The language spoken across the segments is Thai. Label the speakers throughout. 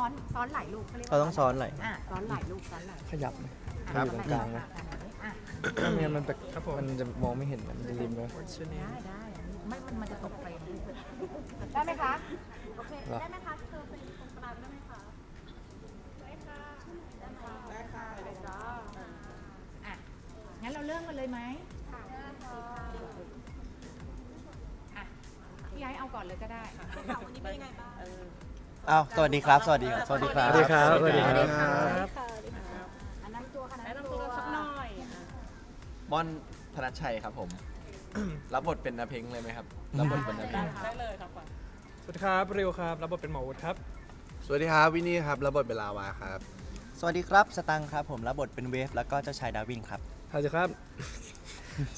Speaker 1: ซ้อนต้องซ้อนซ้อนหลายลูกเขาเรียก
Speaker 2: เรา
Speaker 1: ว่า
Speaker 2: ต้องซ้อนไหล
Speaker 1: อะซ้อนหลายลูกซ้อนหลาย
Speaker 3: ขยับไหม
Speaker 2: ครับ
Speaker 3: อยู่ตรงกลางนะ
Speaker 1: อะ
Speaker 3: ไม่งั้นมันแบบมันจะมองไม่เห็นมันจะริมเลย
Speaker 1: ได้ได้อันนี้ไม่มันมันจะตกเฟรมได้ไหมคะโอเค
Speaker 3: เหรอ
Speaker 1: ได้ไหมคะเธอเป็นตรงกลางได้ไหมคะได้ค่ะได้ค่ะได้ค่ะอะงั้นเราเริ่มกันเลยไหมอะพี่ไอ้เอาก่อนเลยก็ได้
Speaker 2: อ้าวสวัสดีครับ สวัสดีครับ สวัสดีครับ
Speaker 3: สวัสดีครับสวัสดีค
Speaker 1: สวัสดี
Speaker 3: รั
Speaker 1: ค่ะ
Speaker 3: บ
Speaker 1: อันนั้นตัวค่ะแนะนำตัวสักหน่อย
Speaker 4: ม่อนธนชชัยครับผม รับบทเป็นนาเพ็งเลยไหมครับ รับบทเป็นนาเพ็ง
Speaker 3: สวัสดีครับริวครับ รับบทเป็นหมอวุฒิครับ
Speaker 5: สวัสดีครับวินนี่ครับระบบเป็นลาวาครับ
Speaker 2: สวัสดีครับ สตังค์ครับผม รับบทเป็นเวฟ แล้วก็เจ้าชายดาวินครับ
Speaker 3: สวัสดีครับ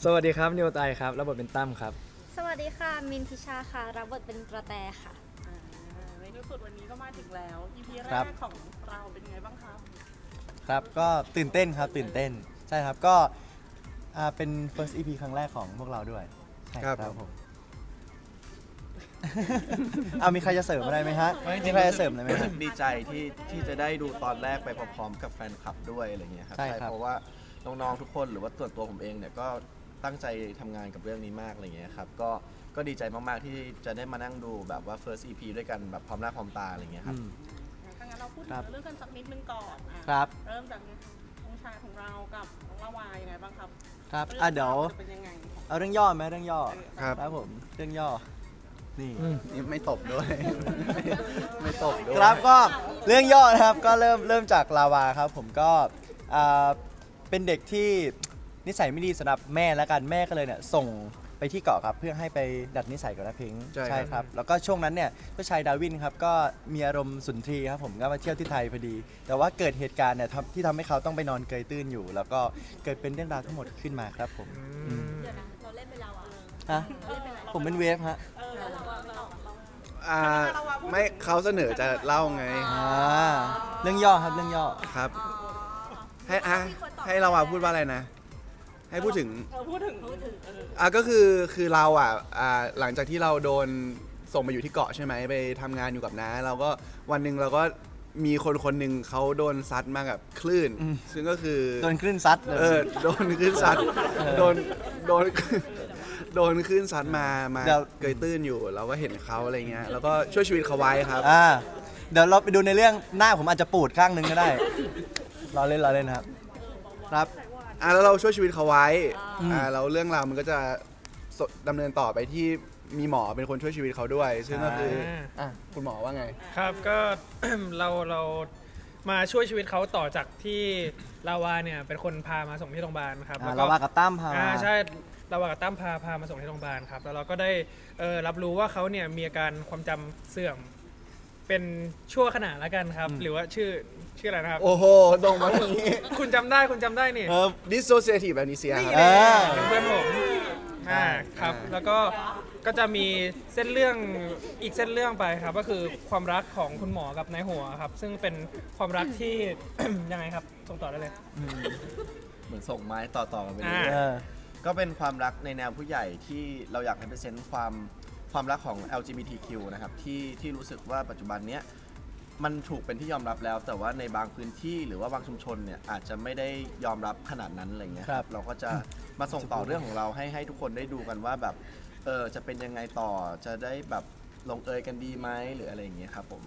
Speaker 3: สวัสดีครับนิวไตครับ รับบทเป็นตั้มครับ
Speaker 6: สวัสดีค่ะ มินทิชาค่ะ รับบทเป็นกระแตค่ะ
Speaker 7: ในที่สุดวันนี้ก็มาถึงแล้ว EP แร
Speaker 2: ครับ
Speaker 7: กของเราเป็นไงบ้างครับ
Speaker 2: ครับก็ตื่นเต้นครับตื่นเต้นใช่ครับก็อ่าเป็น first EP ครั้งแรกของพวกเราด้วยใช่
Speaker 5: ครับ
Speaker 2: ครับผม เอามีใครจะเสริมอะไรไหมฮะมีใครจะเสริมอะไรไหม
Speaker 4: รู้
Speaker 2: ฮะ
Speaker 4: สึกดีใจที่ที่จะได้ดูตอนแรกไปพร้อมๆกับแฟนคลับด้วยอะไรเงี้ยครับ
Speaker 2: ใช่ครับ
Speaker 4: เพราะว่าน้องๆทุกคนหรือว่าตัวตัวผมเองเนี่ยก็ตั้งใจทำงานกับเรื่องนี้มากอะไรเงี้ยครับก็ ก็ดีใจมากๆที่จะได้มานั่งดูแบบว่า first EP ด้วยกันแบบพร้อมหน้าพร้อมตาอะไรเงี้ยครับ
Speaker 2: อืม
Speaker 7: ถ้างั้นเราพูด
Speaker 2: ครั
Speaker 7: ถึ
Speaker 2: บ
Speaker 7: งเรื่องกันสักนิดนึงก่อนอะ
Speaker 2: ครับ
Speaker 7: เริ่มจากองชายของเรากับน้องละวายยังไงบ้างครับ
Speaker 2: ครับ
Speaker 7: เรื่
Speaker 2: อะเดี๋ยว
Speaker 7: จะเป็นยังไง
Speaker 2: เอาเรื่องย่อไหมเรื่องย่อ
Speaker 5: ครับ
Speaker 2: ครับ ผมเรื่องย่อ นี่
Speaker 5: นี่ไม่ตบด้วย ไม่ตบด้วย
Speaker 2: ครับก็เรื่องย่อนะครับก็เริ่มเริ่มจากลาวาครับ ผมก็อ่าเป็นเด็กที่นิสัยไม่ดีสำหรับแม่แล้วกันแม่ก็เลยเนี่ยส่ง ไปที่เกาะครับเพื่อให้ไปดัดนิสัยกับน้าพิงค์
Speaker 5: ใช่ครับ
Speaker 2: ครับแล้วก็ช่วงนั้นเนี่ยเจ้าชายดาวินครับก็มีอารมณ์สุนทรีย์ครับผมก็มาเที่ยวที่ไทยพอดี แต่ว่าเกิดเหตุการณ์เนี่ยทำที่ทำให้เขาต้องไปนอนเกยตื้นอยู่ แล้วก็เกิดเป็นเรื่องราวทั้งหมดขึ้นมาครับผมอืมฮะผมเป็นเวฟฮะ
Speaker 5: อ่าไม่เขาเสนอจะเล่าไง
Speaker 2: อ่าเรื่องย่อครับเรื่องย่อ
Speaker 5: ครับ ให้อะให้เราอะพูดว่าอะไรนะ ให้พูดถึง
Speaker 7: เออพูดถึงเออ
Speaker 5: อะก็คือคือเราอะอ่าหลังจากที่เราโดนส่งไปอยู่ที่เกาะใช่ไหมไปทำงานอยู่กับน้าเราก็วันหนึ่งเราก็มีคนคนหนึ่งเขาโดนซัดมากับคลื่น
Speaker 2: อืม
Speaker 5: ซึ่งก็คือ
Speaker 2: โดนคลื่นซัดเลย
Speaker 5: เออโดนคลื่นซัดโดนโดนโดนคลื่นซัดมามา
Speaker 2: เดี๋ยว
Speaker 5: เกยตื้นอยู่ เราก็เห็นเขาอะไรเงี้ยแล้วก็ช่วยชีวิตเขาไว้ครับ
Speaker 2: อ่าเดี๋ยวเราไปดูในเรื่องหน้าผมอาจจะปูดข้างหนึงก็ได้ รอเล่นรอเล่นครับ ครับ
Speaker 5: อะแล้วเราช่วยชีวิตเขาไว้
Speaker 2: อืม
Speaker 5: อ่าแล้วเรื่องราวมันก็จะสดำเนินต่อไปที่มีหมอเป็นคนช่วยชีวิตเขาด้วย ซึ่งก็คืออะคุณหมอว่าไง
Speaker 8: ครับก็ เราเรามาช่วยชีวิตเขาต่อจากที่ลาวาเนี่ยเป็นคนพามาส่งที่โรงพยาบาลครับ
Speaker 2: อ่า
Speaker 8: แล้ว
Speaker 2: เราว่ากับตั้มพา
Speaker 8: อ่าใช่ลาวากับตั้มพาพามาส่งที่โรงพยาบาลครับ แล้วเราก็ได้เออรับรู้ว่าเขาเนี่ยมีอาการความจำเสื่อม เป็นชั่วขณะแล้วกันครับ หรือว่าชื่อชื่ออะไรนะครับ
Speaker 5: โอ้โหตรงมาตรงนี้
Speaker 8: คุณจำได้คุณจำได้นี่
Speaker 2: เออ
Speaker 5: dissociative amnesia ครับ
Speaker 2: เออ
Speaker 8: เป็นเพื่อนผมอ่าครับแล้วก็ ก็จะมีเส้นเรื่องอีกเส้นเรื่องไปครับ ก็คือความรักของคุณหมอกับนายหัวครับ ซึ่งเป็นความรักที่ ยังไงครับส่งต่อได้เลย
Speaker 4: เหมือนส่งไม้ต่อๆกันไป
Speaker 8: อ่า
Speaker 4: เรื่อย
Speaker 2: เออ
Speaker 4: ๆก็เป็นความรักในแนวผู้ใหญ่ที่เราอยากให้เป็นเซนต์ความ ความรักของ LGBTQ นะครับที่ที่รู้สึกว่าปัจจุบันเนี้ยมันถูกเป็นที่ยอมรับแล้ว แต่ว่าในบางพื้นที่หรือว่าบางชุมชนเนี่ยอาจจะไม่ได้ยอมรับขนาดนั้นอะไรเงี้ย
Speaker 2: ครับ
Speaker 4: เราก็จะมาส่งต่อเรื่องของเราให้ให้ทุกคนได้ดูกันว่าแบบเออจะเป็นยังไงต่อจะได้แบบลงเอยกันดีไหมหรืออะไรอย่างเงี้ยครับผม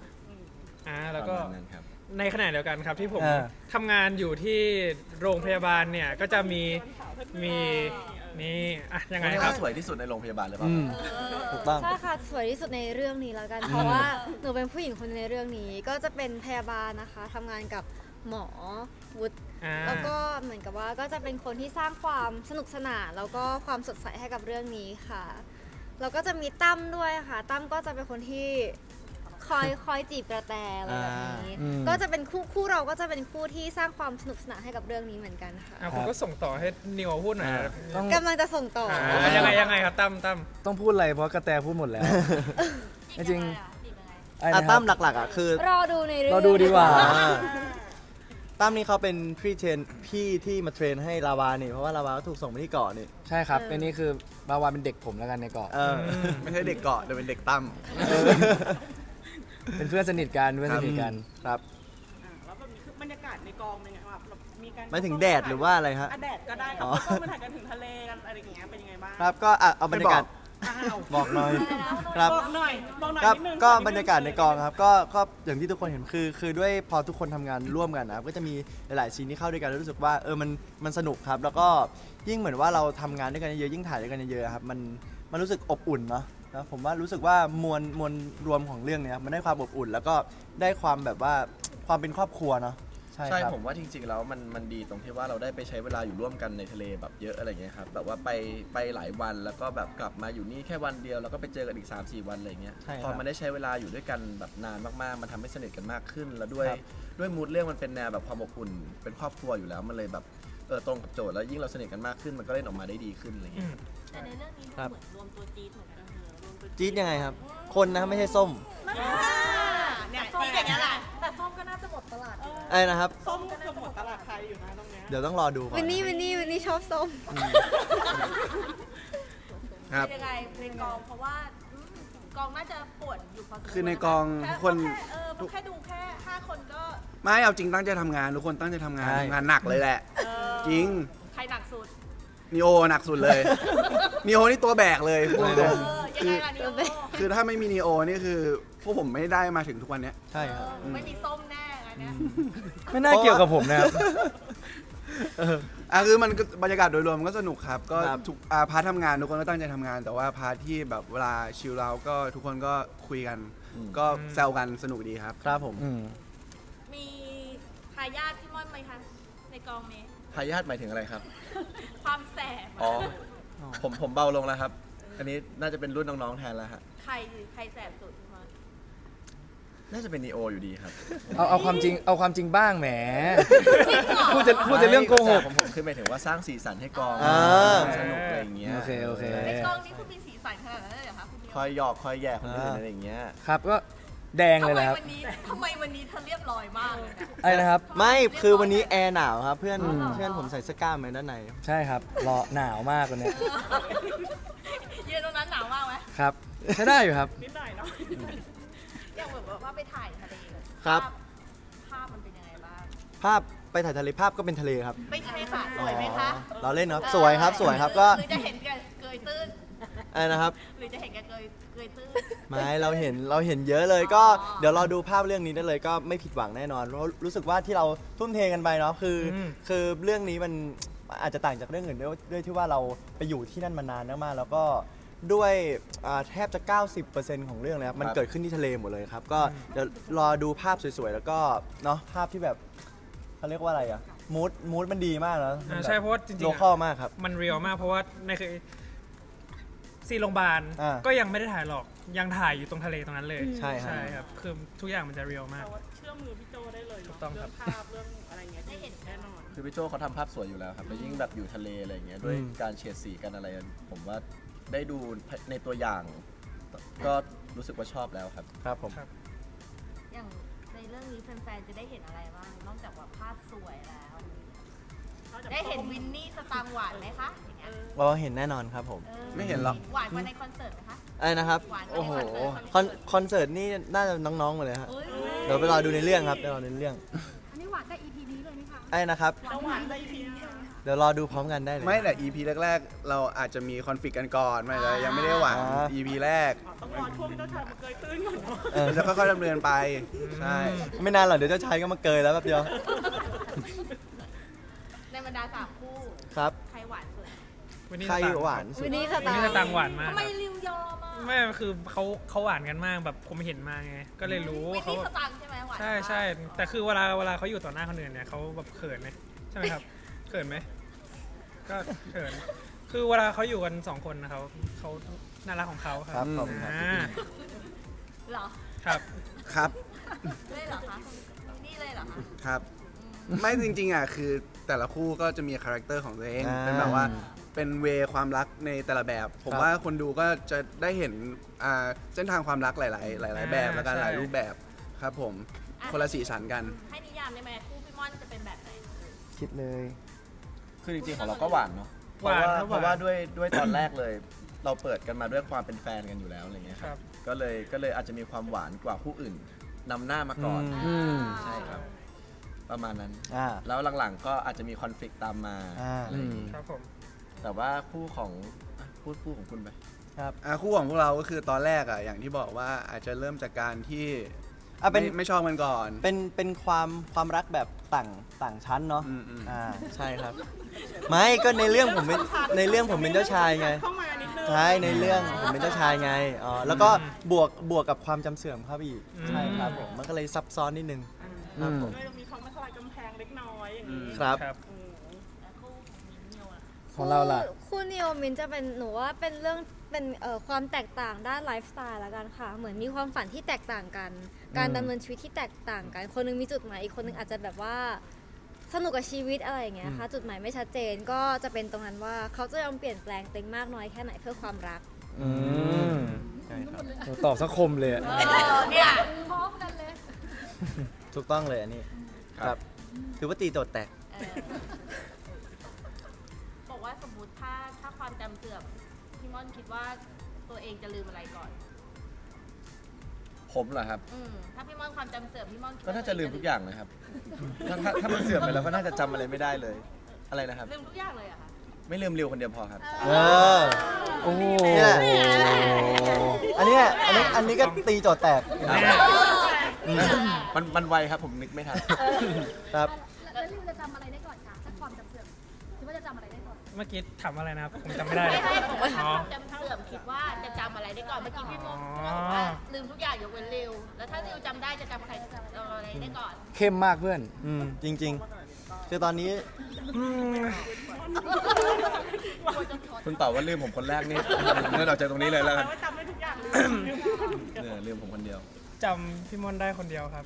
Speaker 8: อ่าแล้วก็
Speaker 4: ประมาณนั้นครับ
Speaker 8: ในขณะเดียวกันครับที่ผม
Speaker 2: เออ
Speaker 8: ทำงานอยู่ที่โรงพยาบาลเนี่ยก็จะมีมี นี่อะยังไง
Speaker 4: คนที่
Speaker 8: ครั
Speaker 4: เขา
Speaker 8: บ
Speaker 4: สวยที่สุดในโรงพยาบาลหรือเปล่า
Speaker 2: อืมถูกต้อง
Speaker 6: ใช่ค่ะสวยที่สุดในเรื่องนี้แล้วกัน เพราะว่าหนูเป็นผู้หญิงคนในเรื่องนี้ ก็จะเป็นพยาบาลนะคะทำงานกับหมอวุฒิ
Speaker 8: อ่า
Speaker 6: แล้วก็เหมือนกับว่าก็จะเป็นคนที่สร้างความสนุกสนานแล้วก็ความสดใสให้กับเรื่องนี้ค่ะแล้วก็จะมีตั้มด้วยค่ะตั้มก็จะเป็นคนที่ คอยคอยจีบกระแตอะไรแบบนี้
Speaker 2: อ่าอืม
Speaker 6: ก็จะเป็นคู่คู่เราก็จะเป็นคู่ที่สร้างความสนุกสนานให้กับเรื่องนี้เหมือนกันค่ะ
Speaker 8: อะผมก็ส่งต่อให้นิวพูดหน่อย
Speaker 2: อ่า
Speaker 8: ครับ
Speaker 2: ต้อง
Speaker 6: กำลังจะส่งต่ออ
Speaker 8: อ่ายังไงยังไงครับตั้มตั้ม
Speaker 3: ต้องพูดอะไรเพราะกระแตพูดหมดแล้ว จริง
Speaker 8: อะไร
Speaker 2: อะ
Speaker 8: นะครับ
Speaker 2: ตั้มหลักๆอะคือ
Speaker 6: รอดูในเรื่อง
Speaker 8: รอดูดีกว่า
Speaker 2: อ่าตั้มนี่เขาเป็นพี่เทรนพี่ที่มาเทรนให้ลาวานี่เพราะว่าลาวาก็ถูกส่งไปที่เกาะนี่
Speaker 8: ใช่ครับอันนี้คือมาวาเป็นเด็กผมแล้วกันในเกาะ
Speaker 2: เออ
Speaker 5: ไม่ใช่เด็กเกาะแต่เป็นเด็กตั้ม
Speaker 8: เป็นเพื่อนสนิทกันเพื่อนสนิทกัน
Speaker 2: ครับ
Speaker 7: อ่าแล้วแบบนี้คือบรรยากาศในกองเป็นไงแบบเรามีการ
Speaker 2: หมายถึงแดดหรือว่าอะไรฮะ
Speaker 7: อะแดดก็ได้ครับ
Speaker 2: อ๋อ
Speaker 7: แล้วก็มาถ่ายกันถึงทะเลกันอะไรอย่างเงี้ยเป็นยังไงบ้าง
Speaker 2: ครับก็อะเอาบรรยากาศ
Speaker 7: อ้าว
Speaker 2: บอกหน่อยครับ
Speaker 7: บอกหน่อยบอกหน่อย
Speaker 2: ครับ
Speaker 7: นิดนึง
Speaker 2: ก็
Speaker 7: ขอนิดนึง
Speaker 2: บรรยากาศในกองครับก็ก็อย่างที่ทุกคนเห็นคือคือด้วยพอทุกคนทำงานร่วมกันนะครับก็จะมีหลายๆซีนที่เข้าด้วยกันแล้วรู้สึกว่าเออมันมันสนุกครับ แล้วก็ยิ่งเหมือนว่าเราทำงานด้วยกันเยอะๆยิ่งถ่ายด้วยกันเยอะๆครับมันมันรู้สึกอบอุ่นเนาะ นะผมว่ารู้สึกว่ามวลมวลรวมของเรื่องเนี้ยมันได้ความอบอุ่น แล้วก็ได้ความแบบว่าความเป็นครอบครัวเนาะใช่
Speaker 4: ใช่
Speaker 2: ครับ
Speaker 4: ผมว่าจริงๆแล้วมันมันดีตรงที่ว่าเราได้ไปใช้เวลาอยู่ร่วมกันในทะเลแบบเยอะอะไรเงี้ยครับแบบว่าไปไปหลายวันแล้วก็แบบกลับมาอยู่นี่แค่วันเดียวแล้วก็ไปเจอกันอีก 3 4 วันอะไรเงี้ย
Speaker 2: ใช่ครับ
Speaker 4: พอมันได้ใช้เวลาอยู่ด้วยกันแบบนานมากๆ มันทำให้สนิทกันมากขึ้น แล้วด้วย
Speaker 2: ครับ
Speaker 4: ด้วยมูดเรื่องมันเป็นแนวแบบความอบอุ่นเป็นครอบครัวอยู่แล้วมันเลยแบบเออตรงกับโจทย์แล้วยิ่งเราสนิทกันมากขึ้นมันก็เล่นออกมาได้ดีขึ้นอะไรเงี้ย
Speaker 7: แต่ในเรื่องนี้
Speaker 2: ครับ
Speaker 7: เหมือนรวมตัวจี๊ดเหมือนกันเออรวมตัว
Speaker 2: จี๊ดยังไงครับ คนนะครับไม่ใช่ส้ม
Speaker 7: เนี่ยส้มอย่างเงี้ยแหละ
Speaker 9: แต่ส้มก็น่าจะหมดตลาด
Speaker 2: อะไรนะครับ
Speaker 7: ส้มก็เกือบหมดตลาดไทยอยู่นะตรงเนี้ย
Speaker 2: เดี๋ยวต้องรอดูก่อน
Speaker 6: วินนี่วินนี่วินนี่ชอบส้ม
Speaker 5: ครับ
Speaker 10: เป็นยังไงในกองเพราะว่าอืมกองน่าจะปวดอยู่พอสมควร
Speaker 5: คือในกอง
Speaker 10: แทุ
Speaker 5: กคน
Speaker 10: แค่เออแค่ดูแค่ห้าคนก็
Speaker 5: ไม่เอาจริงตั้งใจทำงานทุกคนตั้งใจทำงาน
Speaker 2: ใช่
Speaker 5: ทำงานหนักเลยแหละ
Speaker 10: เออ
Speaker 5: จริง
Speaker 10: ใครหนักสุด
Speaker 5: นีโอหนักสุดเลยนีโอนี่ตัวแบกเลยพูดต
Speaker 10: เอ
Speaker 5: รง
Speaker 10: อ ยังไงล่ะนิโอ
Speaker 5: คือถ้าไม่มีนีโอนี่คือพวกผมไม่ได้มาถึงทุกวันเนี้ย
Speaker 2: ใช่ครับ
Speaker 10: เออไม่มีส้มแน่อันเนี้ย
Speaker 8: ไม่น่าเกี่ยวกับผมนะครับ
Speaker 5: อะคือมันก็บรรยากาศโดยรวมมันก็สนุกครับ ก็
Speaker 2: ครับ
Speaker 5: ทุกอ่าพาร์ททำงานทุกคนก็ตั้งใจทำงาน แต่ว่าพาร์ทที่แบบเวลาชิลเราก็ทุกคนก็คุยกัน
Speaker 4: อืม
Speaker 5: ก็แซวกันสนุกดีครับ
Speaker 2: ครับผม
Speaker 8: อืม
Speaker 10: มีทายาทพี่ม่อนไหมคะ ในกองนี้
Speaker 4: ทายาทหมายถึงอะไรครับ
Speaker 10: ความแสบ
Speaker 4: อ๋อผมผมเบาลงแล้วครับ อันนี้น่าจะเป็นรุ่นน้องๆแทนแล้วฮะ
Speaker 10: ใครใครแสบสุดพี่ม่อน
Speaker 4: น่าจะเป็นนีโออยู่ดีครับ
Speaker 8: เอาเอาความจริงเอาความจริงบ้างแหม พูดจะพูดจะเรื่องโกหก
Speaker 4: ไม่แต่ของผมคือหมายถึงว่าสร้างสีสันให้กอง
Speaker 2: อ่า
Speaker 4: สนุกอะไรอย่างเงี้ย
Speaker 8: โอเคโอเค
Speaker 10: ในกองนี้คุณมีสีสันขนาดนั้นเลยเหรอคะคุณนิโอ
Speaker 4: คอยหยอกคอยแย่คนอื่นอะไรอย่างเงี้ย
Speaker 8: ครับก็แดง
Speaker 10: ทำ
Speaker 8: เลย
Speaker 10: ไม
Speaker 8: นะครับ
Speaker 10: วันนี้ทำไมวันนี้เธอเรียบร้อยมากเลยนะ
Speaker 8: อะไรนะครับ
Speaker 2: ไม่คือวันนี้แอร์หนาวครับ เพื่อน
Speaker 8: อืม
Speaker 2: เพื่อนผมใส่เสื้อกล้ามมาด้านใน
Speaker 8: ใช่ครับรอหนาวมากวันเนี้ย
Speaker 10: ยื นตรงนั้นหนาวมากไหม
Speaker 8: ครับใช้ได้อยู่ครับ
Speaker 7: นิดหน่อยเนาะ
Speaker 10: อย่างแบบว่าไปถ่ายทะเล
Speaker 2: ครับ
Speaker 10: ภาพภาพมันเป็นยังไงบ้าง
Speaker 2: ภาพไปถ่ายทะเลภาพก็เป็นทะเลครับ
Speaker 10: ไม่ใช่ค่ะสวยไหมคะ
Speaker 2: อ๋อเราเล่นเนาะสวยครับสวยครับก็
Speaker 10: หรือจะเห็นแกเกยตื้น
Speaker 2: อะไรนะครับ
Speaker 10: หรือจะเห็นแกเกยเกยตื้น
Speaker 2: ไม่เราเห็นเราเห็นเยอะเลยก็
Speaker 10: อ๋อ
Speaker 2: เดี๋ยวรอดูภาพเรื่องนี้ได้เลยก็ไม่ผิดหวังแน่นอนเพราะรู้สึกว่าที่เราทุ่มเทกันไปเนาะคืออ
Speaker 8: ม
Speaker 2: คือเรื่องนี้มันอาจจะต่างจากเรื่องอื่นด้วยด้วยที่ว่าเราไปอยู่ที่นั่นมานานมากๆแล้วก็ ด้วยอ่าแทบจะ 90%ของเรื่องเลยครับ มัน
Speaker 4: ครับ
Speaker 2: เกิดขึ้นที่ทะเลหมดเลยครับ ก็เดี๋ยวรอดูภาพสวยๆ แล้วก็เนาะภาพที่แบบเขาเรียกว่าอะไรอะมูดมูดมันดีมากนะ
Speaker 8: อ่าใช่เพราะว่าจริงๆ
Speaker 2: โล
Speaker 8: อะ
Speaker 2: คอลมากครับ
Speaker 8: มันเรียลมากเพราะว่าในคือซีนโรงพยาบาล
Speaker 2: อ่า
Speaker 8: ก็ยังไม่ได้ถ่ายหรอกยังถ่ายอยู่ตรงทะเลตรงนั้นเลย
Speaker 2: ใช่ครับ
Speaker 8: ใช่ครับคือทุกอย่างมันจะเรียลมาก
Speaker 7: แต่ว่าเชื่อมือพี่โจได้เลย
Speaker 8: ถู
Speaker 7: เนาะ
Speaker 8: กต้องครั
Speaker 7: เรื่อบงภาพเรื่องอะไรเงี้ยได้เห็นแน่นอน
Speaker 4: คือพี่โจเขาทำภาพสวยอยู่แล้วครับแล้วยิ่งแบบอยู่ทะเลอะไรอย่างเงี้ยด้วย
Speaker 2: อืม
Speaker 4: การเฉดสีกันอะไรผมว่า ได้ดูในตัวอย่าง ก็รู้สึกว่าชอบแล้วครับ
Speaker 2: ครับผม
Speaker 10: อย่างในเรื่องนี้แฟนๆ จะได้เห็นอะไรบ้าง นอกจากว่าภาพสวยแล้ว ได้เห็นวินนี่สตางค์หวานไหมคะอย่างเงี้ย
Speaker 2: เราเห็นแน่นอนครับผม
Speaker 10: ออ
Speaker 5: ไม่เห็นหรอก
Speaker 10: หวานกว่าในคอนเสิร์ตไหมคะ
Speaker 2: อะไรนะครับ
Speaker 10: หวานกว่า
Speaker 2: โอ้โห
Speaker 10: ใน
Speaker 2: คอนคอนเสิร์ตนี่น่าจะน้องๆหมดเลยฮะ
Speaker 10: เอ้ย
Speaker 2: เดี๋ยวไปรอดูในเรื่องครับเดี๋ยวรอดูในเรื่อง
Speaker 9: อันนี้หวานแต่ EP นี้เลยไหมคะ
Speaker 2: ไอ้นะครับ
Speaker 7: จะหวานได้ทีนี้นะ
Speaker 2: เดี๋ยวรอดูพร้อมกันได้เลย
Speaker 5: ไม่แต่ EP แรกๆ เราอาจจะมีคอนฟ lict กันก่อนไม่เลยยังไม่ได้หวัง
Speaker 2: อ่า
Speaker 5: EP แรก
Speaker 7: อ๋อต้องรอช่วงที่เจ้าชายมาเกยตื้นก่อนเนาะ
Speaker 2: เออ
Speaker 5: มันจะค่อยๆดำเนินไปใช่
Speaker 2: ไม่นานหรอกเดี๋ยวเจ้าชายก็มาเกยแล้วแป๊บเดียว
Speaker 10: ในบรรดาสามคู่
Speaker 2: ครับ
Speaker 10: ใครหวานสุด
Speaker 8: วันนี้
Speaker 2: ใคร
Speaker 8: สตงค์
Speaker 2: หวานสุ
Speaker 6: วิ
Speaker 2: ด
Speaker 6: นนี่ส
Speaker 8: วัน
Speaker 6: ตา
Speaker 8: นี้ส
Speaker 6: ร์
Speaker 8: ตางค์หวานมาก
Speaker 10: ทำไมริวยอมอะ
Speaker 8: ไม่คือเขาเขาหวานกันมากแบบผมเห็นมาไง ก็เลยรู้
Speaker 10: วิน
Speaker 8: เขา
Speaker 10: นี่สตางค์ใช่ไหมหวาน
Speaker 8: ใช่ใช่แต่คือเวลาเวลาเขาอยู่ต่อหน้าคนอื่นเนี่ยเขาแบบเขินไหมใช่ไหมครับ เขินไหม ก็เขินคือเวลาเขาอยู่กันสองคนนะเขาเขาน่ารักของเขาค
Speaker 2: ครั
Speaker 8: รับบ
Speaker 2: ผมครับ
Speaker 8: อ่า
Speaker 10: เหรอ
Speaker 8: ครับ
Speaker 5: ครับ
Speaker 10: เลยเหรอคะนี่เลยเหรอคะ
Speaker 5: ครับ ไม่จริงๆอะคือแต่ละคู่ก็จะมีคาแรคเตอร์ของตัวเอง
Speaker 2: อ่า
Speaker 5: เป็นแบบว่าเป็นเวความรักในแต่ละแบบ ผม
Speaker 2: ครับ
Speaker 5: ว่าคนดูก็จะได้เห็นอ่าเส้นทางความรักหลาย ๆ หลาย ๆ แบบ
Speaker 8: อ่า
Speaker 5: แล้วกัน
Speaker 8: ใช่
Speaker 5: หลายรูปแบบครับผม
Speaker 10: อะ
Speaker 5: คนละสีสันกัน
Speaker 10: ให้นิยามได้ไหมคู่พี่ม่อนจะเป็นแบบไหน
Speaker 2: คิดเลย
Speaker 4: คือจริงๆของเราก็หวานเนาะเพ
Speaker 8: หวา
Speaker 4: ราะ
Speaker 8: น
Speaker 4: ว่า
Speaker 8: ครับหวาน
Speaker 4: เพราะว่าด้วยด้วยตอนแรกเลย เราเปิดกันมาด้วยความเป็นแฟนกันอยู่แล้วอะไรเงี้ยค
Speaker 8: ครั
Speaker 4: รับ บ ก็เลยก็เลยอาจจะมีความหวานกว่าคู่อื่นนำหน้ามาก่อน
Speaker 2: อืม
Speaker 4: ใช่ครับ ประมาณนั้น
Speaker 2: อ่า
Speaker 4: แล้วหลังๆก็อาจจะมีคอนฟ lict ตามมา
Speaker 2: อ่า
Speaker 4: อะไรอย่างงี้
Speaker 8: ครับผม
Speaker 4: แต่ว่าคู่ของอะพูดคู่ของคุณไป
Speaker 2: ครับ
Speaker 5: อะคู่ของพวกเราก็คือตอนแรกอะอย่างที่บอกว่าอาจจะเริ่มจากการที่
Speaker 2: อะเป็น
Speaker 5: ไม่ไม่ชอบกันก่อน
Speaker 2: เป็นเป็นความความรักแบบต่างต่างชั้นเนาะ
Speaker 5: อืมอืม
Speaker 2: อ่าใช่ครับ ไม่ก็ในเรื่องผมเป็นในเรื่องผมเป็นเจ้าชายไง
Speaker 7: เข้ามานิดนึง
Speaker 2: ใช่ในเรื่องผมเป็นเจ้าชายไงอ๋อแล้วก็บวกบวกกับความจำเสื่อมครับอีก
Speaker 8: อืม
Speaker 2: ใช่ครับผมมันก็เลยซับซ้อนนิดนึง ครับผม
Speaker 7: เลยมีเขามาทลายกำแพงเล็กน้อยอย่างนี้
Speaker 2: ครับ
Speaker 8: ครับ
Speaker 7: อืม
Speaker 10: แล้วคู่มิ้นท์นิวอะ
Speaker 2: ของเราล่ะ
Speaker 6: คู่คู่นิโอมินจะเป็นหนูว่าเป็นเรื่องเป็นเอ่อความแตกต่างด้านไลฟ์สไตล์ละกันค่ะ เหมือนมีความฝันที่แตกต่างกัน การ
Speaker 2: อืม
Speaker 6: ดำเนินชีวิตที่แตกต่างกัน คนหนึงมีจุดหมายอีกคนหนึงอาจจะแบบว่าสนุกกับชีวิตอะไรอย่างเงี้ยค่ะจุดหมายไม่ชัดเจนก็จะเป็นตรงนั้นว่าเขาจะยอมเปลี่ยนแปลงเต็งมากน้อยแค่ไหนเพื่อความรัก
Speaker 2: อืมใช่ครับ
Speaker 3: โหตอบสักคมเลยอะ
Speaker 10: เออเนี่ย
Speaker 9: พร้อมกันเลย
Speaker 2: ถูกต้องเลยอันนี้ครับถือว่าตีโจทย์แตก
Speaker 10: เออบอกว่าสมมติถ้าถ้าความจำเสื่อมพี่ม่อนคิดว่าตัวเองจะลืมอะไรก่อน
Speaker 4: ผมเหรอครับ
Speaker 10: อืมถ้าพี่ม่อนความจำเสื่อมพี่ม่อนคิด
Speaker 4: ก็
Speaker 10: ว่า
Speaker 4: น่าจะลืมทุกอย่างนะครับ ถ้าถ้าถ้ามันเสื่อมไปแล้วก็น่าจะจำอะไรไม่ได้เลย อะไรนะครับ
Speaker 10: ลืมทุกอย่างเลยเหรอะค่ะ
Speaker 4: ไม่ลืมริวคนเดียวพอครับ
Speaker 2: เออ
Speaker 3: โอ้โห
Speaker 2: นี่แหละอันเนี้ยอันนี้อันนี้ก็ตีโจทย์แตก
Speaker 4: มันมันไวครับผมนึกไม่ทัน
Speaker 2: ครับ
Speaker 9: แล้วลิวจะจำอะไร เมื่อกี้
Speaker 8: ถามอะไรนะครับผมจำไม่ได้เล
Speaker 10: ไม่
Speaker 8: ย
Speaker 10: ใช่ผมว่า
Speaker 8: อ๋อ
Speaker 10: ความจำเสื่อมคิดว่าจะจำอะไรได้ก่อน เมื่อกี้พี่ม่อน
Speaker 8: อ๋อ
Speaker 10: บอกว่าลืมทุกอย่างยกเว้นริว แล้วถ้าริวจำได้จะจำใครจำอะไรได้ก่อน
Speaker 3: เข้มมากเพื่อน
Speaker 2: อืมจริง ๆ คือตอนนี้
Speaker 4: คุณตอบว่าลืมผมคนแรกนี่เมื่อเราเจอตรงนี้เลยแล้วกัน
Speaker 7: ว่าจำได้ทุกอย่างเลย
Speaker 4: เนี่ยลืมผมคนเดียว
Speaker 8: จำพี่มอนได้คนเดียวครับ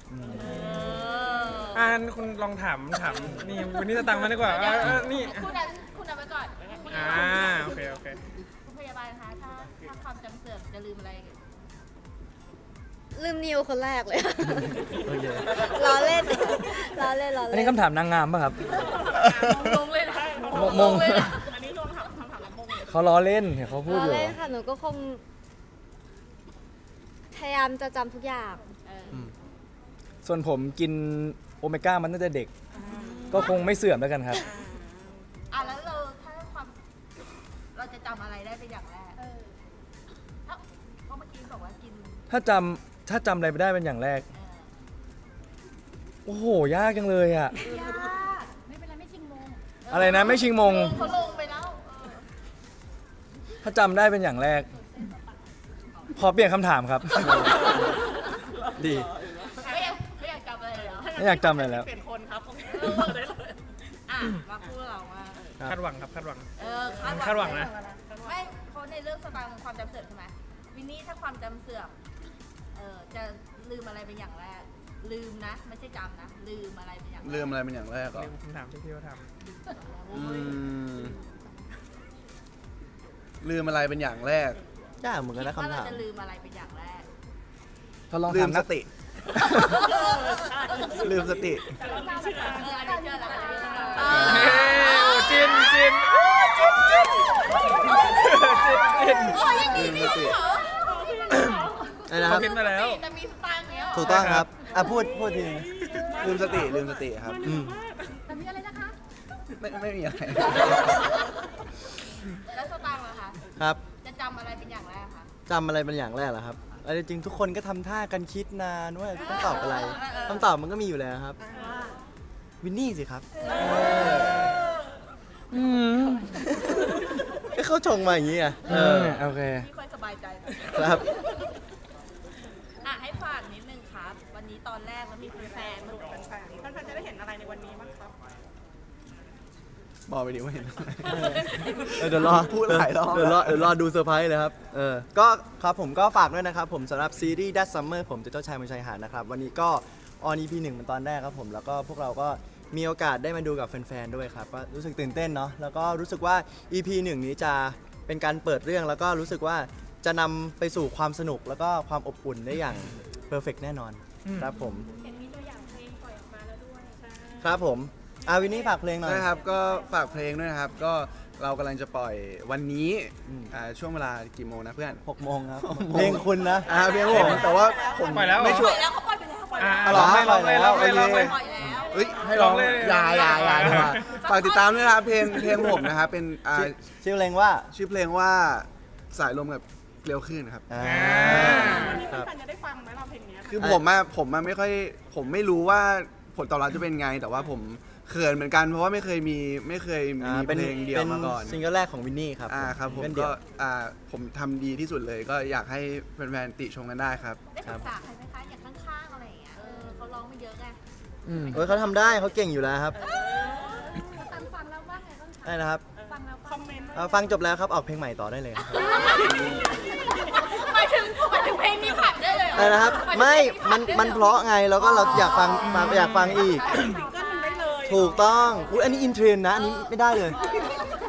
Speaker 8: อ่าคุณลองถามถามนี่วันนี้จะตังค์มาดีกว่าอ่าอ่านี่
Speaker 10: คุณนั้นคุณนั้นไว้ก่ อน
Speaker 8: อ่าโอเคโอเค
Speaker 10: คุณพยาบาลคะถ้าถ้าความจำเสื่อมจะลืมอะไร
Speaker 6: ลืมนิวคนแรกเลย
Speaker 2: โอเค
Speaker 6: ล้อเล่นล้อเล่นล้อ
Speaker 3: อัน
Speaker 6: เล่
Speaker 3: นี้
Speaker 6: น
Speaker 3: คำถามนางงามป่ะครับ
Speaker 10: งงเลยนะ
Speaker 3: มง
Speaker 10: เลยนะ
Speaker 7: อันนี้รวมถามคำถามละมงเลย
Speaker 3: เขาล้อเล่นเห็นเขาพูด
Speaker 6: ล้อ
Speaker 3: อยู่
Speaker 6: เล่นค่ะหนูก็คง พยายามจะจำทุกอย่าง
Speaker 10: เออ
Speaker 3: ส่วนผมกินโอเมก้ามันตั้งแต่เด็ก ก็คงไม่เสื่อมแล้วกันครับ
Speaker 10: ถ้าจำถ้า
Speaker 3: จำอะไรไม่ได้เป็นอย่างแรก
Speaker 10: เออ
Speaker 3: โอ้โห ยากจังเลยอะ
Speaker 9: ยากไม่เป็นไรไม่ชิงมง
Speaker 3: อะไรนะไม่ชิงมง
Speaker 10: เขาลงไปแล้วเออ
Speaker 3: ถ้าจำได้เป็นอย่างแรก ขอเปลี่ยนคำถามครับ
Speaker 2: ดี
Speaker 10: ไม่อยากไม่อยากจำอะไรเลยเหรอ
Speaker 3: ไม่อยากจำอะไรแล้ว
Speaker 7: เปลี่ยนคนครับได้เลย
Speaker 10: อะมาพูดเราว่า
Speaker 8: คาดหวังครับคาดหวัง
Speaker 10: เออ
Speaker 8: คาดหวังนะ
Speaker 10: ไม่เพราะในเรื่องสตางค์ความจำเสื่อมใช่ไหมวินนี่ถ้าความจำเสื่อมเออ จะลืมอะไรเป็นอย่างแรก ลืมนะ ไม่ใช่จำนะ ลืมอะไรเป็นอย่างแรก
Speaker 5: ลืมอะไรเป็นอย่างแรกก่อ
Speaker 8: ลื
Speaker 5: น
Speaker 8: มคำถามที่พี่เขาถาม
Speaker 5: อืมลืมอะไรเป็นอย่างแรก
Speaker 2: ยากเหมือนกันนะ
Speaker 10: คิดว่า
Speaker 2: คำ
Speaker 10: เรา
Speaker 2: ถาม
Speaker 10: จะลืมอะไรเป็นอย่างแรก
Speaker 3: ถ้าลอง
Speaker 5: ลื
Speaker 3: ถาม
Speaker 5: ม
Speaker 3: นั
Speaker 5: ส
Speaker 3: ก
Speaker 5: ติ ลืมสติ
Speaker 10: เอออันนี้เชื่อแล้วอันนี้เชื่อแล้ว
Speaker 8: เฮ้ยโอ้จินจินโอ้จินจินจินจิน
Speaker 10: โอ้ยยังดีนี่เหรอ
Speaker 2: อะไรนะครับ
Speaker 8: เขาคิดมาแล้ว
Speaker 10: แต่มีสตางค์เนี้ยเหรอ
Speaker 2: ถูกต้องครับ อะพูดพูดทีนึง
Speaker 5: ลืมสติลืมสติครับ
Speaker 2: อืม
Speaker 9: แต่มีอะไรนะคะ
Speaker 5: ไม่ไม่มีอะไร
Speaker 10: แล้วสตางค์ล่ะคะ
Speaker 2: ครับ
Speaker 10: จะจำอะไรเป็นอย่างแรกคะ
Speaker 2: จำอะไรเป็นอย่างแรกเหรอครับอันจริงๆทุกคนก็ทำท่ากันคิดนานว่าต้องตอบอะไรคำตอบมันก็มีอยู่แล้วครับ วินนี่สิครับ
Speaker 3: อืม
Speaker 2: ก็เขาชงมาอย่างนี้อะ
Speaker 3: เออโอเค
Speaker 10: ไม่ค่อยสบายใจเลย
Speaker 2: ครับ
Speaker 10: อะให้ฝากนิดนึงครับ วันนี้ ตอนแรกแล้วมีแฟนๆมา
Speaker 7: แฟนๆท่านๆจะได้เห็นอะไรในวันนี้บ้างครับ
Speaker 5: บอกไปดิว่าเห็น
Speaker 2: เออเดี๋ยวรอ
Speaker 5: พูดหลายรอบ
Speaker 2: เดี๋ยวรอเดี๋ยวรอดูเซอร์ไพรส์เลยครับ เออ ก็ครับผมก็ฝากด้วยนะครับ ผมสำหรับซีรีส์ That Summer ผมจะเจ้าชายบนชายหาดนะครับ วันนี้ก็ออน EP หนึ่งเป็นตอนแรกครับผมแล้วก็พวกเราก็มีโอกาสได้มาดูกับแฟนๆด้วยครับก็รู้สึกตื่นเต้นเนาะแล้วก็รู้สึกว่า EP หนึ่งนี้จะเป็นการเปิดเรื่องแล้วก็รู้สึกว่าจะนำไปสู่ความสนุกแล้วก็ความอบอุ่นได้อย่างเพอร์เฟกแน่นอน
Speaker 8: อืม
Speaker 2: ครับผม
Speaker 7: เห็นมีตัวอย่างเพลงปล่อยออกมาแล้วด้วยใช่
Speaker 2: ครับผมอาวินนี่ฝากเพลงหน่อย
Speaker 5: ใช่ครับก็ฝากเพลงด้วยนะครับ ก็เรากำลังจะปล่อยวันนี้
Speaker 2: อืม
Speaker 5: อ่าช่วงเวลากี่โมงนะเพื่อน
Speaker 2: หกโมงครับ เพลงคุณนะ
Speaker 5: อ่าเพลงผมแต่ว่าผม
Speaker 8: ปล่อยแล้วเหรอ
Speaker 5: ไม่
Speaker 10: ป
Speaker 5: ชัว
Speaker 10: ล่อ
Speaker 5: ร์
Speaker 10: ยแล้วเขาปล่อยไปแล้วปล่อย
Speaker 8: อ่า
Speaker 10: แล้ว
Speaker 8: ลองเลยลองเลยลองเลยลองเลย
Speaker 5: โอเค
Speaker 10: ปล่อยแล้ว
Speaker 5: เอ้ยให้ลอง
Speaker 8: ลองเลย
Speaker 5: อย่าอย่าอย่าดีกว่าฝากติดตามด้วยนะครับเพลงเพลงผมนะครับเป็นอ่า
Speaker 2: ชื่อชื่อเพลงว่า
Speaker 5: ชื่อเพลงว่าสายลมกับเกลียวขึ้นครับ
Speaker 2: อ่า
Speaker 7: วันนี้
Speaker 2: ครับ
Speaker 7: แฟนๆจะได้ฟังไหมเราเพลงเนี้ย
Speaker 5: คือผมอะผมอะไม่ค่อยผมไม่รู้ว่าผลตอบรับจะเป็นไง แต่ว่าผมเขินเหมือนกันเพราะว่าไม่เคยมีไม่เคยมี
Speaker 2: อ่า
Speaker 5: เพลงเดียวมาก่อน
Speaker 2: ซิงเกิลแรกของวินนี่ครับ
Speaker 5: อ่าครับผม
Speaker 2: ซิงเกิลเดี่
Speaker 5: ก็
Speaker 2: ยว
Speaker 5: อ่าผมทำดีที่สุดเลยก็อยากให้แฟนๆติชมกันได้ครับ
Speaker 10: ได้ปรึกษาใครไหมคะอย่างข้างๆอะไรอย่างเงี้ยเออเขาร้องมาเยอะไง
Speaker 2: โอ้ยเขาทำได้เขาเก่งอยู่แล้วครับ
Speaker 10: ฟังฟังแล้วว่าไงบ้างคะ
Speaker 2: ได้นะครับ
Speaker 10: ฟังแล้ว
Speaker 7: คอมเมนต์
Speaker 2: เอ่อฟังจบแล้วครับออกเพลงใหม่ต่อได้เลยครับ
Speaker 10: หมายถึงหมายถึงเพลงนี้ผ่านได้เลยเหรอ
Speaker 2: ได้นะครับ
Speaker 10: หายถึง
Speaker 2: ไม่
Speaker 10: เพลง
Speaker 2: มัน
Speaker 10: ผ่าได้ลยหอ
Speaker 2: มันเพราะไง แล้วก็เราอยากฟังฟังอยากฟังอีก
Speaker 7: ซิงเกิลมันได้เลย
Speaker 2: ถูกต้อง อุ้ยอันนี้อินเทรนด์นะ อันนี้ไม่ได้เลย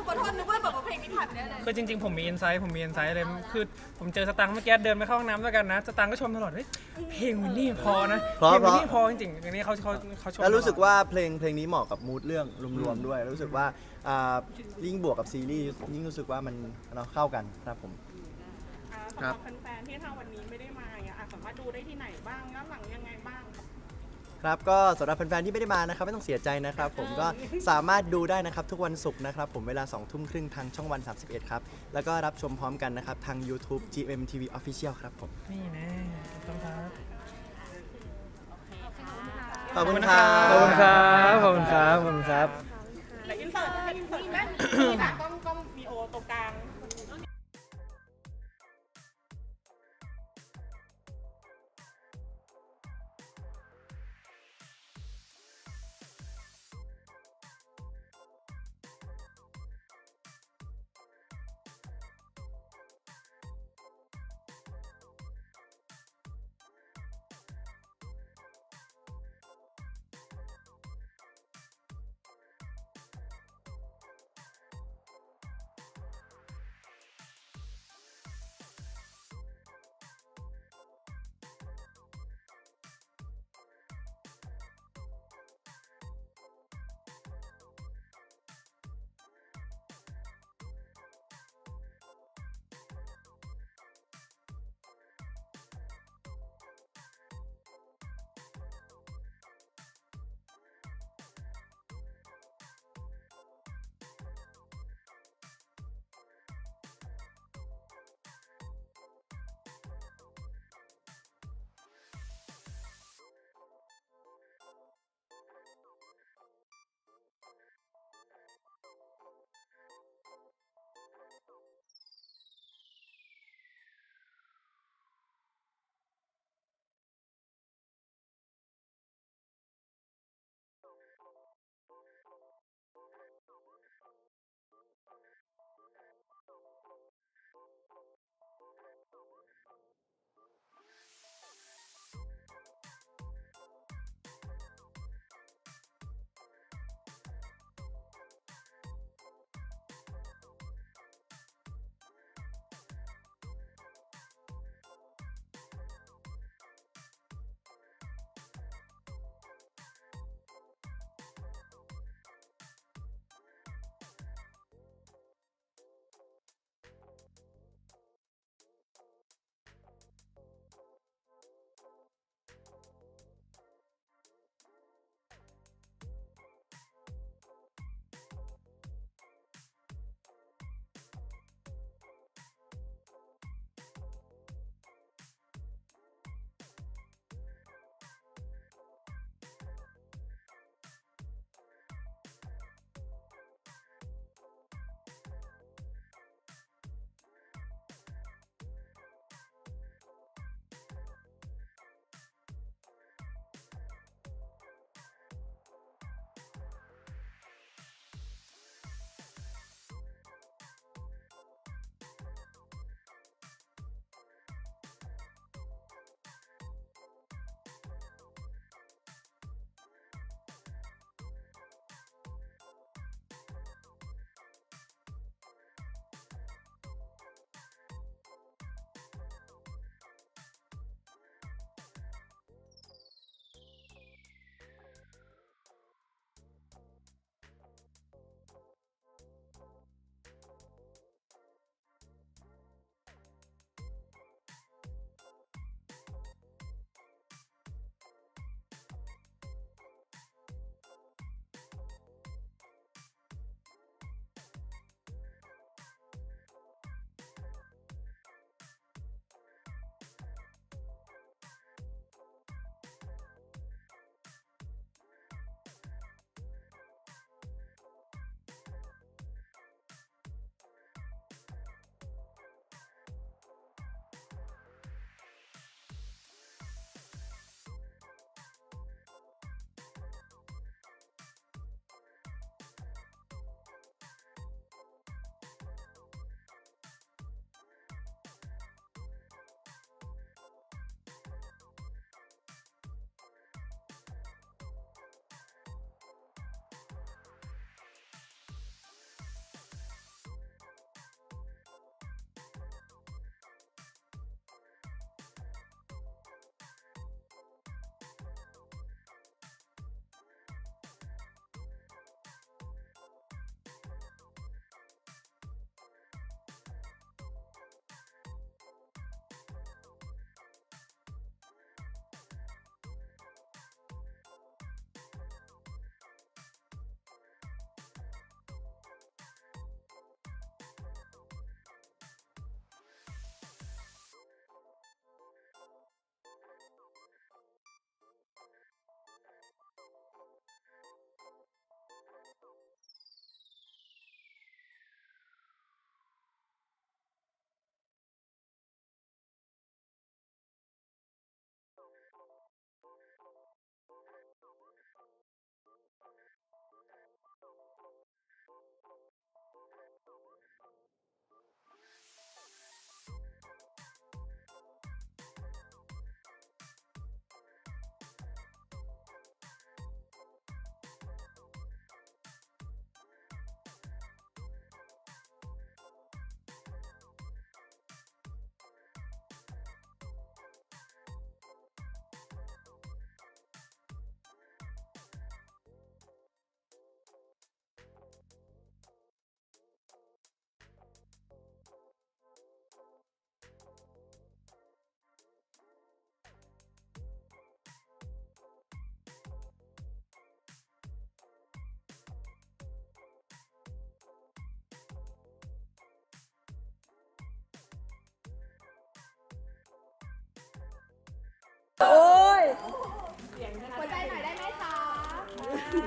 Speaker 10: ขอโทษนึกว่าแบบว่าเพลงนี้ผ่านได้เลย
Speaker 8: คือจริงๆ ผมมีอินไซต์ผมมีอินไซต์เลยคือผมเจอสตังค์เมื่อกี้เดินไปเข้าห้องน้ำด้วยกันนะ สตังค์ก็ชมตลอดเฮ้ยเพลงวินนี่พอนะ
Speaker 2: เพราะ
Speaker 8: เพลงวินนี่
Speaker 2: เพ
Speaker 8: พอ
Speaker 2: ราะ
Speaker 8: จริงๆอันนี้เขาเขาเขาชม
Speaker 2: แล้วรู้สึก
Speaker 8: ตลอด
Speaker 2: ว่าเพลงเพลงนี้เหมาะกับมูดเรื่องรวมๆด้วย รู้สึกว่าอ่ายิ่งบวกกับซีรีส์ยิ่งรู้สึกว่ามันเนาะเข้ากันครับผม
Speaker 7: อ่า สำหรับแฟนๆที่ถ้าวันนี้ไม่ได้มาอย่างเงี้ยอะสามารถดูได้ที่ไหนบ้างย้อนหลังยังไงบ้างครับ
Speaker 2: ครับก็สำหรับแฟนๆที่ไม่ได้มานะครับไม่ต้องเสียใจนะครับ ผมก็สามารถดูได้นะครับทุกวันศุกร์นะครับ ผมเวลา2ทุ่มครึ่งทางช่องวัน 31 ครับ แล้วก็รับชมพร้อมกันนะครับ ทาง YouTube GMTV Official ครับผม
Speaker 8: นี่แน่ต้องครับ
Speaker 2: ขอบคุณครับ
Speaker 3: ขอบคุณครับ ขอบคุณครับ ขอบคุณครับ
Speaker 7: และอินเสิร์ตให้อินเสิร์ตนะนี่ค่ะก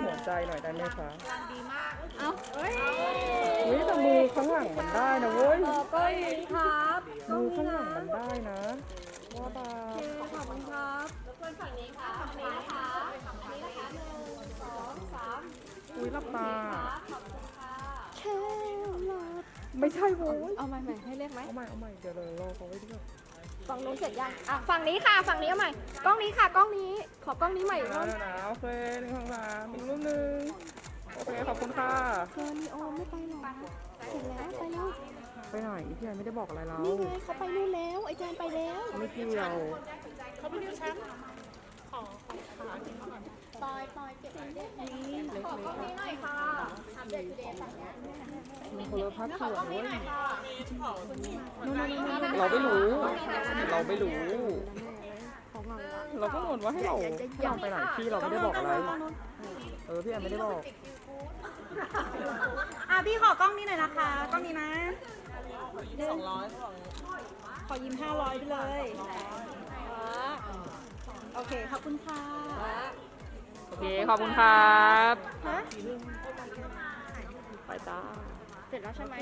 Speaker 11: หัวใจหน่อยได้ไหมคะ
Speaker 9: เอ้าเฮ้ย
Speaker 11: เฮ้ยแต่มือข้างหลังมันได้นะเว้ย
Speaker 9: ก็ยิงครับ
Speaker 11: มือข้างหลังมันได้นะว่าตา
Speaker 9: ขอบคุณครับ
Speaker 11: อุ้ยหลับตา
Speaker 9: แค่หลับ
Speaker 11: ไม่ใช่โว้ย
Speaker 9: เอาใหม่ใหม่ให้เรียกไหม
Speaker 11: เอาใหม่เอาใหม่เดี๋ยวเรารอเขาไว้ดีกว่า
Speaker 9: ฝั่งนู้นเสร็จยังอะฝั่งนี้ค่ะ ฝั่งนี้เอาใหม่ กล้องนี้ค่ะ กล้องนี้ ขอกล้องนี้ใหม่อีกรอบ
Speaker 11: เดี๋ยวนะโอเคหนึ่งสองสามอีกรูปหนึ่งโอเค ขอบคุณค่ะ
Speaker 9: เธอนีโอไม่ไปหรอเสร็จแล้วไปแล้ว
Speaker 11: ไปไหนพี่แอนไม่ได้บอกอะไรเรา
Speaker 9: นี่ไงเขาไปนู่นแล้ว ไอแจนไปแล้ว
Speaker 11: ไม่เกี่ยว
Speaker 9: ปอยปอยเก็บไว้ได้ไหมขอกล้องนี้หน่อยค่ะทำเด็กเด็กฝั่งนี้
Speaker 11: มันคนละภาพส่วนเว้ยเราไม่รู้ เราไม่รู้ เราก็งงว่าให้เราให้เราไปไหนพี่เราไม่ได้บอกอะไร เออพี่แอนไม่ได้บอก
Speaker 12: อะพี่ขอกล้องนี้หน่อยนะคะกล้องนี้นะสองร้อยขอยิ้มห้าร้อยไปเลย โอเค ขอบคุณค่ะ
Speaker 11: โอเค ขอบคุณครับ
Speaker 9: ฮะ
Speaker 11: ไปจ้า
Speaker 9: เสร็จแล้วใช่ไหม